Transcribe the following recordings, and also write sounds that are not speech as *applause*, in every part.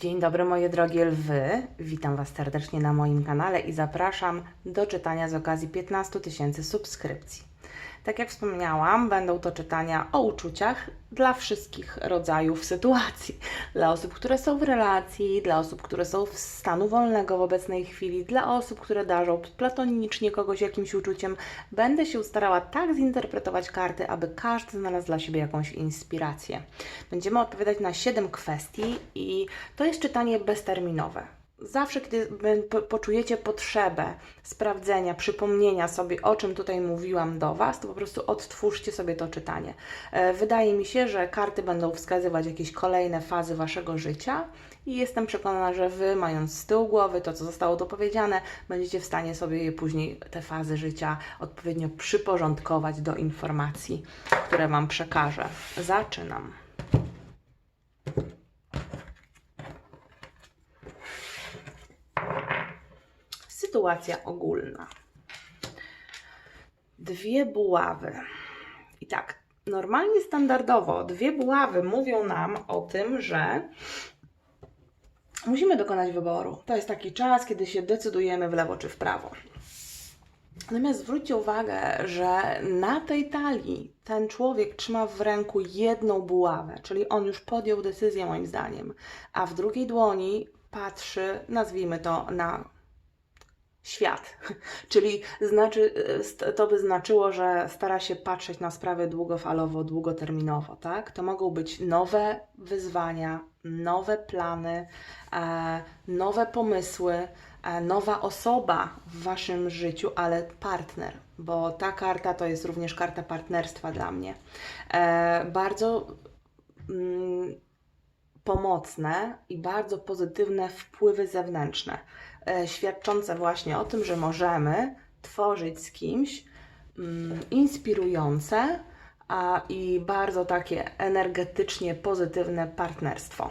Dzień dobry moje drogie lwy, witam Was serdecznie na moim kanale i zapraszam do czytania z okazji 15 tysięcy subskrypcji. Tak jak wspomniałam, będą to czytania o uczuciach dla wszystkich rodzajów sytuacji. Dla osób, które są w relacji, dla osób, które są w stanu wolnego w obecnej chwili, dla osób, które darzą platonicznie kogoś jakimś uczuciem. Będę się starała tak zinterpretować karty, aby każdy znalazł dla siebie jakąś inspirację. Będziemy odpowiadać na 7 kwestii i to jest czytanie bezterminowe. Zawsze, kiedy poczujecie potrzebę sprawdzenia, przypomnienia sobie, o czym tutaj mówiłam do Was, to po prostu odtwórzcie sobie to czytanie. E, Wydaje mi się, że karty będą wskazywać jakieś kolejne fazy Waszego życia i jestem przekonana, że Wy, mając z tyłu głowy to, co zostało dopowiedziane, będziecie w stanie sobie później, te fazy życia, odpowiednio przyporządkować do informacji, które Wam przekażę. Zaczynam. Sytuacja ogólna. Dwie buławy. I tak, normalnie, standardowo, dwie buławy mówią nam o tym, że musimy dokonać wyboru. To jest taki czas, kiedy się decydujemy w lewo czy w prawo. Natomiast zwróćcie uwagę, że na tej talii ten człowiek trzyma w ręku jedną buławę, czyli on już podjął decyzję, moim zdaniem, a w drugiej dłoni patrzy, nazwijmy to, na świat. *laughs* Czyli znaczy, st- to by znaczyło, że stara się patrzeć na sprawy długofalowo, długoterminowo, tak? To mogą być nowe wyzwania, nowe plany, e, nowe pomysły, e, nowa osoba w waszym życiu, ale partner, bo ta karta to jest również karta partnerstwa dla mnie. E, bardzo mm, pomocne i bardzo pozytywne wpływy zewnętrzne, e, świadczące właśnie o tym, że możemy tworzyć z kimś mm, inspirujące a, i bardzo takie energetycznie pozytywne partnerstwo.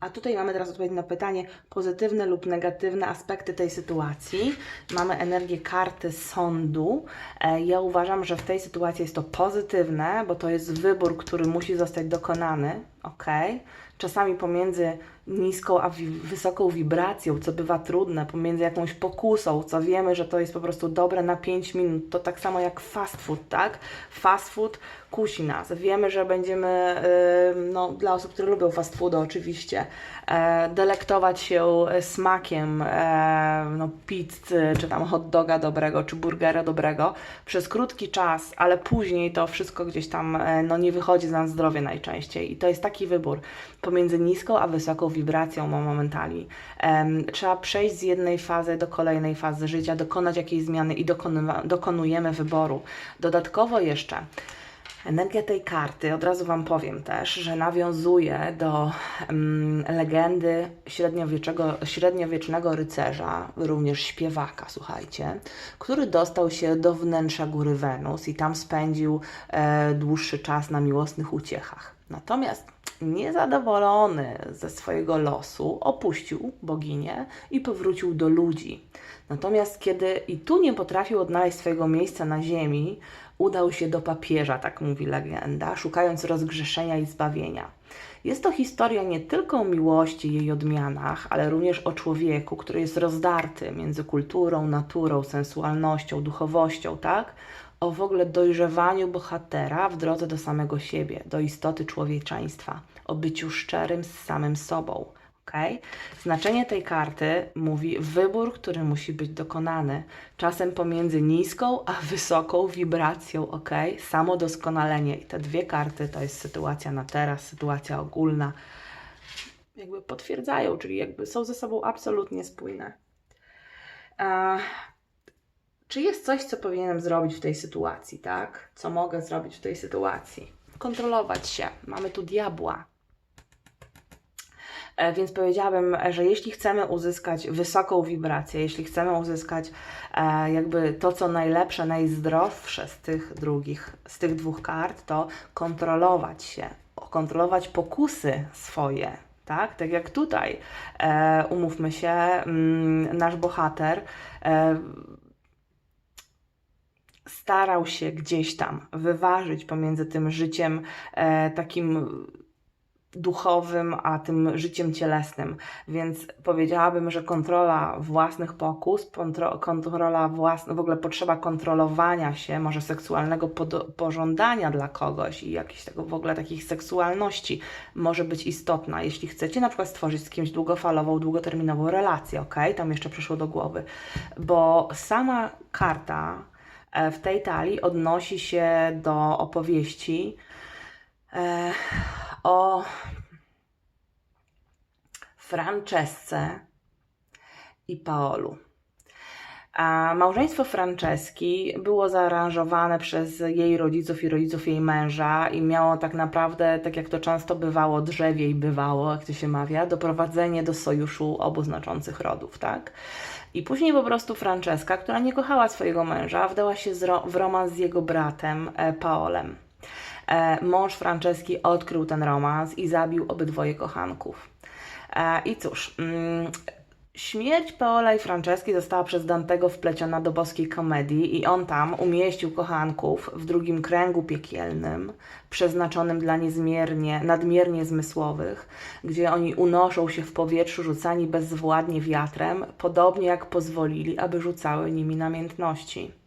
A tutaj mamy teraz odpowiedź na pytanie pozytywne lub negatywne aspekty tej sytuacji. Mamy energię karty sądu. E, Ja uważam, że w tej sytuacji jest to pozytywne, bo to jest wybór, który musi zostać dokonany. Ok. Czasami pomiędzy niską a wi- wysoką wibracją, co bywa trudne, pomiędzy jakąś pokusą, co wiemy, że to jest po prostu dobre na 5 minut. To tak samo jak fast food, tak? Fast food kusi nas. Wiemy, że będziemy, y, no, dla osób, które lubią fast foody oczywiście, e, delektować się smakiem e, no, pizzy, czy tam hot doga dobrego, czy burgera dobrego przez krótki czas, ale później to wszystko gdzieś tam e, no, nie wychodzi na zdrowie najczęściej. I to jest taki wybór pomiędzy niską a wysoką wibracją momentami. Em, trzeba przejść z jednej fazy do kolejnej fazy życia, dokonać jakiejś zmiany i dokonujemy wyboru. Dodatkowo jeszcze Energia tej karty, od razu Wam powiem też, że nawiązuje do mm, legendy średniowiecznego, średniowiecznego rycerza, również śpiewaka, słuchajcie, który dostał się do wnętrza góry Wenus i tam spędził e, dłuższy czas na miłosnych uciechach. Natomiast niezadowolony ze swojego losu opuścił boginię i powrócił do ludzi. Natomiast kiedy i tu nie potrafił odnaleźć swojego miejsca na ziemi, udał się do papieża, tak mówi legenda, szukając rozgrzeszenia i zbawienia. Jest to historia nie tylko o miłości i jej odmianach, ale również o człowieku, który jest rozdarty między kulturą, naturą, sensualnością, duchowością, tak? O w ogóle dojrzewaniu bohatera w drodze do samego siebie, do istoty człowieczeństwa, o byciu szczerym z samym sobą. Okay? Znaczenie tej karty mówi wybór, który musi być dokonany. Czasem pomiędzy niską a wysoką wibracją, ok? Samodoskonalenie. I te dwie karty to jest sytuacja na teraz, sytuacja ogólna. Jakby potwierdzają, czyli jakby są ze sobą absolutnie spójne. E, czy jest coś, co powinienem zrobić w tej sytuacji, tak? Co mogę zrobić w tej sytuacji? Kontrolować się. Mamy tu diabła. E, Więc powiedziałabym, że jeśli chcemy uzyskać wysoką wibrację, jeśli chcemy uzyskać e, jakby to, co najlepsze, najzdrowsze z tych drugich, z tych dwóch kart, to kontrolować się, kontrolować pokusy swoje, tak? Tak jak tutaj, e, umówmy się, mm, nasz bohater e, starał się gdzieś tam wyważyć pomiędzy tym życiem e, takim duchowym, a tym życiem cielesnym. Więc powiedziałabym, że kontrola własnych pokus, kontro, kontrola własna, w ogóle potrzeba kontrolowania się, może seksualnego pożądania dla kogoś i jakichś tego w ogóle takich seksualności może być istotna. Jeśli chcecie na przykład stworzyć z kimś długofalową, długoterminową relację, ok? Tam jeszcze przyszło do głowy, bo sama karta w tej talii odnosi się do opowieści e, o Francesce i Paolu. A małżeństwo Franceski było zaaranżowane przez jej rodziców i rodziców jej męża i miało tak naprawdę, tak jak to często bywało, drzewiej bywało, jak to się mawia, doprowadzenie do sojuszu obu znaczących rodów, tak? I później po prostu Franceska, która nie kochała swojego męża, wdała się ro- w romans z jego bratem e, Paolem. E, mąż Franceski odkrył ten romans i zabił obydwoje kochanków. E, I cóż, mm, śmierć Paola i Franceski została przez Dantego wpleciona do boskiej komedii i on tam umieścił kochanków w drugim kręgu piekielnym, przeznaczonym dla niezmiernie, nadmiernie zmysłowych, gdzie oni unoszą się w powietrzu, rzucani bezwładnie wiatrem, podobnie jak pozwolili, aby rzucały nimi namiętności.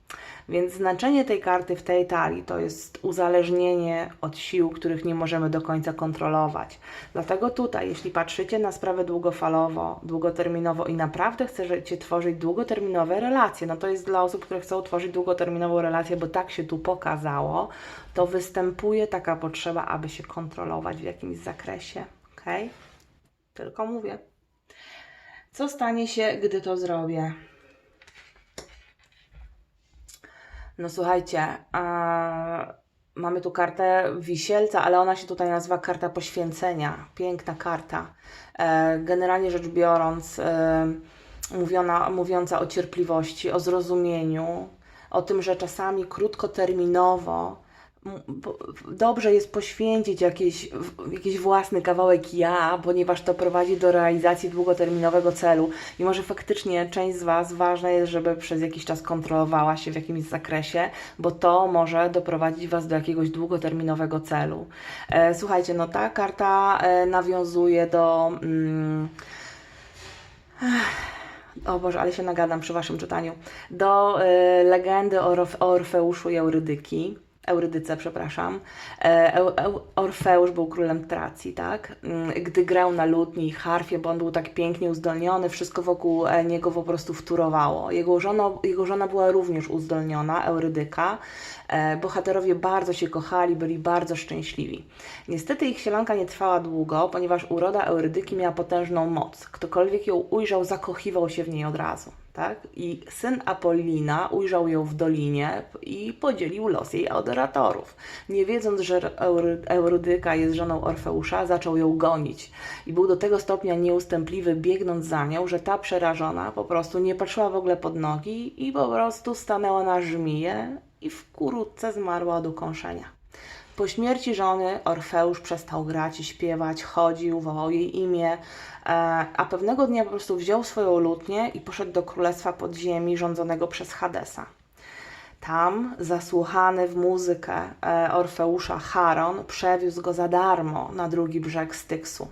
Więc znaczenie tej karty w tej talii to jest uzależnienie od sił, których nie możemy do końca kontrolować. Dlatego tutaj, jeśli patrzycie na sprawę długofalowo, długoterminowo i naprawdę chcecie tworzyć długoterminowe relacje, no to jest dla osób, które chcą tworzyć długoterminową relację, bo tak się tu pokazało, to występuje taka potrzeba, aby się kontrolować w jakimś zakresie. Ok? Tylko mówię. Co stanie się, gdy to zrobię? No słuchajcie, a, mamy tu kartę wisielca, ale ona się tutaj nazywa karta poświęcenia. Piękna karta. E, generalnie rzecz biorąc, e, mówiona, mówiąca o cierpliwości, o zrozumieniu, o tym, że czasami krótkoterminowo dobrze jest poświęcić jakiś, jakiś własny kawałek ja, ponieważ to prowadzi do realizacji długoterminowego celu. I może faktycznie część z Was ważne jest, żeby przez jakiś czas kontrolowała się w jakimś zakresie, bo to może doprowadzić Was do jakiegoś długoterminowego celu. E, słuchajcie, no ta karta e, nawiązuje do. Mm, o Boże, ale się nagadam przy Waszym czytaniu. Do e, legendy o, Orf- o Orfeuszu i Eurydyki. Eurydyce, przepraszam. E, Eu, Eu, Orfeusz był królem Tracji, tak? Mm, Gdy grał na lutni i harfie, bo on był tak pięknie uzdolniony, wszystko wokół e, niego po prostu wturowało. Jego żona, jego żona była również uzdolniona, Eurydyka. E, Bohaterowie bardzo się kochali, byli bardzo szczęśliwi. Niestety ich sielanka nie trwała długo, ponieważ uroda Eurydyki miała potężną moc. Ktokolwiek ją ujrzał, zakochiwał się w niej od razu. Tak? I syn Apollina ujrzał ją w dolinie i podzielił los jej adoratorów. Nie wiedząc, że Eury- Eurydyka jest żoną Orfeusza, zaczął ją gonić. I był do tego stopnia nieustępliwy, biegnąc za nią, że ta przerażona po prostu nie patrzyła w ogóle pod nogi i po prostu stanęła na żmiję i wkrótce zmarła od ukąszenia. Po śmierci żony Orfeusz przestał grać i śpiewać, chodził, wołał jej imię, e, a pewnego dnia po prostu wziął swoją lutnię i poszedł do królestwa podziemi rządzonego przez Hadesa. Tam, zasłuchany w muzykę e, Orfeusza Charon, przewiózł go za darmo na drugi brzeg Styksu.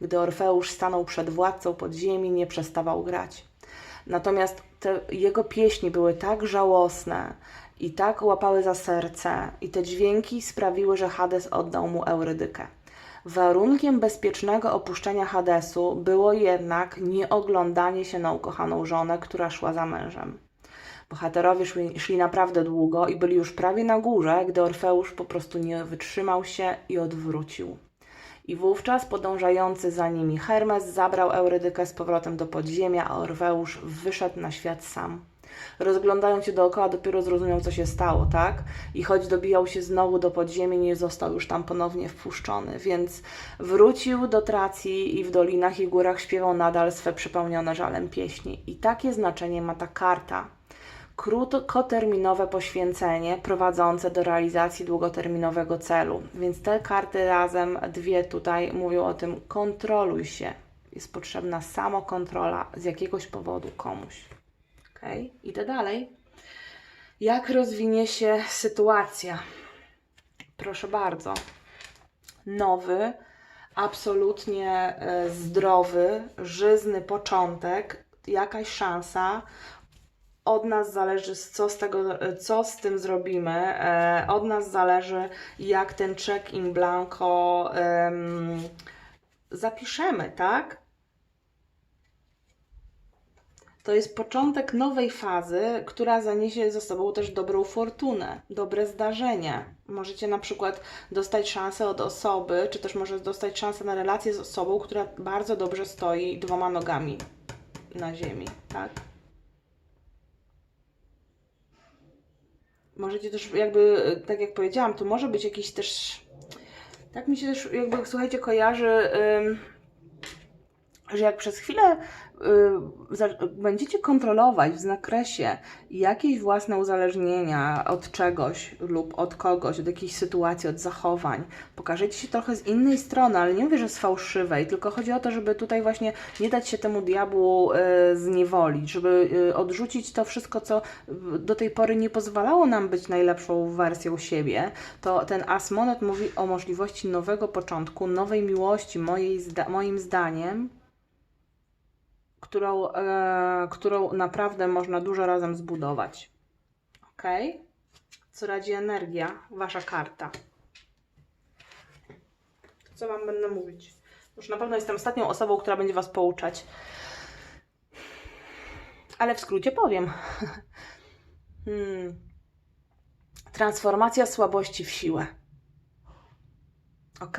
Gdy Orfeusz stanął przed władcą podziemi, nie przestawał grać. Natomiast te jego pieśni były tak żałosne i tak łapały za serce, i te dźwięki sprawiły, że Hades oddał mu Eurydykę. Warunkiem bezpiecznego opuszczenia Hadesu było jednak nieoglądanie się na ukochaną żonę, która szła za mężem. Bohaterowie szli, szli naprawdę długo i byli już prawie na górze, gdy Orfeusz po prostu nie wytrzymał się i odwrócił. I wówczas podążający za nimi Hermes zabrał Eurydykę z powrotem do podziemia, a Orfeusz wyszedł na świat sam. Rozglądając się dookoła, dopiero zrozumiał, co się stało, tak? I choć dobijał się znowu do podziemi, nie został już tam ponownie wpuszczony, więc wrócił do Tracji i w dolinach i górach śpiewał nadal swe przepełnione żalem pieśni. I takie znaczenie ma ta karta krótkoterminowe poświęcenie prowadzące do realizacji długoterminowego celu. Więc te karty razem, dwie tutaj mówią o tym, kontroluj się. Jest potrzebna samokontrola z jakiegoś powodu komuś. Ok, idę dalej. Jak rozwinie się sytuacja? Proszę bardzo. Nowy absolutnie e, zdrowy, żyzny początek, jakaś szansa. Od nas zależy, co z, tego, co z tym zrobimy. E, Od nas zależy, jak ten check in blanco em, zapiszemy, tak? To jest początek nowej fazy, która zaniesie ze sobą też dobrą fortunę, dobre zdarzenie. Możecie na przykład dostać szansę od osoby, czy też może dostać szansę na relację z osobą, która bardzo dobrze stoi dwoma nogami na ziemi, tak? Możecie też jakby, tak jak powiedziałam, tu może być jakiś też, tak mi się też jakby, słuchajcie, kojarzy, ym, że jak przez chwilę y, będziecie kontrolować w zakresie jakieś własne uzależnienia od czegoś lub od kogoś, od jakiejś sytuacji, od zachowań, pokażecie się trochę z innej strony, ale nie mówię, że z fałszywej, tylko chodzi o to, żeby tutaj właśnie nie dać się temu diabłu y, zniewolić, żeby y, odrzucić to wszystko, co do tej pory nie pozwalało nam być najlepszą wersją siebie, to ten asmonet mówi o możliwości nowego początku, nowej miłości, mojej zda- moim zdaniem, którą, e, którą naprawdę można dużo razem zbudować. Ok? Co radzi energia? Wasza karta. Co Wam będę mówić? Już na pewno jestem ostatnią osobą, która będzie Was pouczać. Ale w skrócie powiem. *laughs* hmm. Transformacja słabości w siłę. Ok?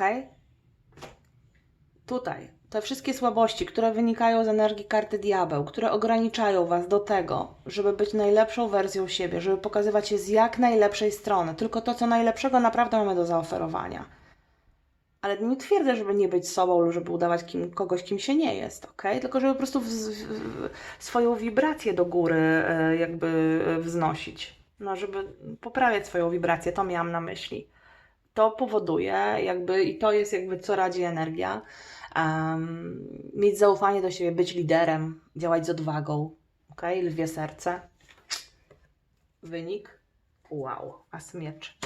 Tutaj te wszystkie słabości, które wynikają z energii karty diabeł, które ograniczają Was do tego, żeby być najlepszą wersją siebie, żeby pokazywać się z jak najlepszej strony, tylko to, co najlepszego naprawdę mamy do zaoferowania. Ale nie twierdzę, żeby nie być sobą lub żeby udawać kim, kogoś, kim się nie jest, ok? Tylko żeby po prostu w, w, swoją wibrację do góry e, jakby e, wznosić. No, żeby poprawiać swoją wibrację, to miałam na myśli. To powoduje jakby, i to jest jakby co radzi energia, um, mieć zaufanie do siebie, być liderem, działać z odwagą, ok? Lwie serce. Wynik? Wow, as miecz.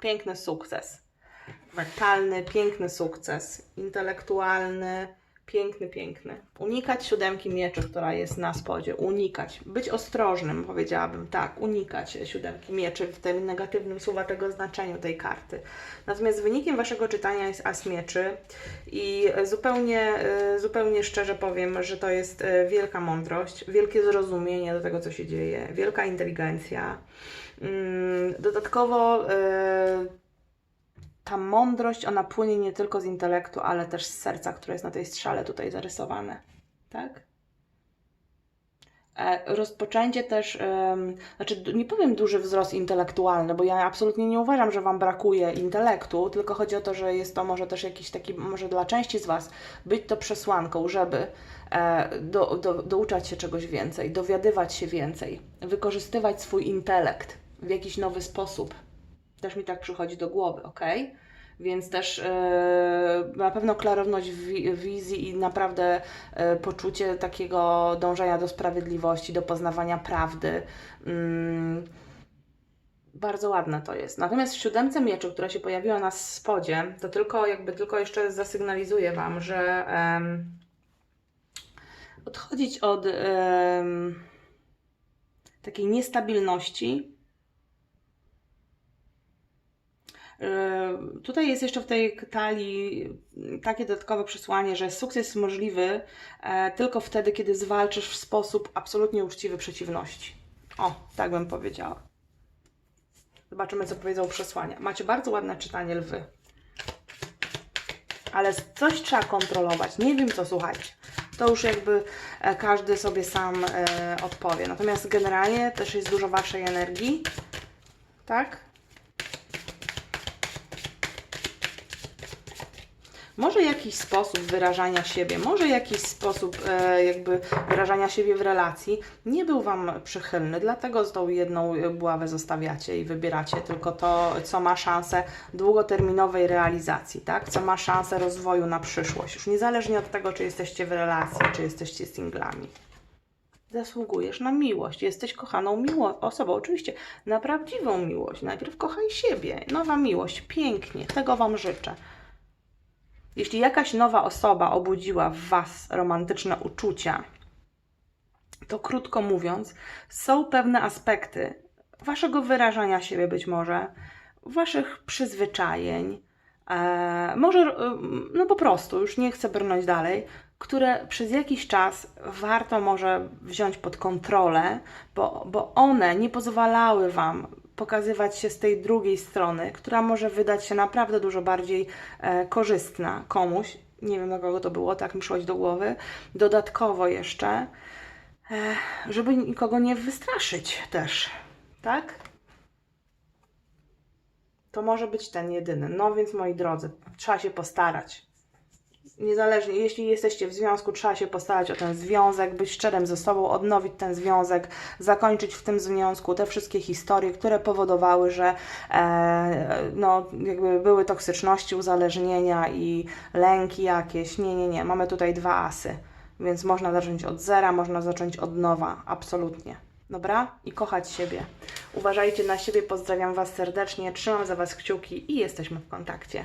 Piękny sukces. Wertalny, piękny sukces. Intelektualny, piękny, piękny. Unikać siódemki mieczy, która jest na spodzie. Unikać. Być ostrożnym, powiedziałabym. Tak, unikać siódemki mieczy w tym negatywnym słowatego znaczeniu tej karty. Natomiast wynikiem Waszego czytania jest as mieczy i zupełnie, e, zupełnie szczerze powiem, że to jest e, wielka mądrość, wielkie zrozumienie do tego, co się dzieje, wielka inteligencja. Mm, Dodatkowo e, ta mądrość, ona płynie nie tylko z intelektu, ale też z serca, które jest na tej strzale tutaj zarysowane. Tak? E, Rozpoczęcie też, znaczy nie powiem duży wzrost intelektualny, bo ja absolutnie nie uważam, że Wam brakuje intelektu, tylko chodzi o to, że jest to może też jakiś taki, może dla części z Was być to przesłanką, żeby e, do, do, douczać się czegoś więcej, dowiadywać się więcej, wykorzystywać swój intelekt w jakiś nowy sposób. Też mi tak przychodzi do głowy, ok? Więc też e, na pewno klarowność wi- wizji i naprawdę e, poczucie takiego dążenia do sprawiedliwości, do poznawania prawdy. Mm, bardzo ładne to jest. Natomiast w siódemce mieczy, która się pojawiła na spodzie, to tylko jakby tylko jeszcze zasygnalizuję Wam, że em, odchodzić od em, takiej niestabilności, Yy, Tutaj jest jeszcze w tej talii takie dodatkowe przesłanie, że sukces jest możliwy e, tylko wtedy, kiedy zwalczysz w sposób absolutnie uczciwy przeciwności. O, tak bym powiedziała. Zobaczymy, co powiedzą przesłania. Macie bardzo ładne czytanie lwy. Ale coś trzeba kontrolować. Nie wiem, co słuchajcie. To już jakby e, każdy sobie sam e, odpowie. Natomiast generalnie też jest dużo Waszej energii. Tak? Może jakiś sposób wyrażania siebie, może jakiś sposób e, jakby wyrażania siebie w relacji nie był Wam przychylny, dlatego z tą jedną e, buławę zostawiacie i wybieracie tylko to, co ma szansę długoterminowej realizacji, tak? Co ma szansę rozwoju na przyszłość, już niezależnie od tego, czy jesteście w relacji, czy jesteście singlami. Zasługujesz na miłość, jesteś kochaną miło- osobą, oczywiście na prawdziwą miłość. Najpierw kochaj siebie, nowa miłość, pięknie, tego Wam życzę. Jeśli jakaś nowa osoba obudziła w Was romantyczne uczucia, to krótko mówiąc, są pewne aspekty Waszego wyrażania siebie być może, Waszych przyzwyczajeń, e, może, e, no po prostu, już nie chcę brnąć dalej, które przez jakiś czas warto może wziąć pod kontrolę, bo, bo one nie pozwalały Wam pokazywać się z tej drugiej strony, która może wydać się naprawdę dużo bardziej e, korzystna komuś. Nie wiem, na kogo to było, tak mi przychodzi do głowy. Dodatkowo jeszcze, e, żeby nikogo nie wystraszyć też, tak? To może być ten jedyny. No więc moi drodzy, trzeba się postarać. Niezależnie, jeśli jesteście w związku, trzeba się postarać o ten związek, być szczerym ze sobą, odnowić ten związek, zakończyć w tym związku te wszystkie historie, które powodowały, że e, no, jakby były toksyczności, uzależnienia i lęki jakieś. Nie, nie, nie. Mamy tutaj dwa asy, więc można zacząć od zera, można zacząć od nowa, absolutnie. Dobra? I kochać siebie. Uważajcie na siebie, pozdrawiam Was serdecznie, trzymam za Was kciuki i jesteśmy w kontakcie.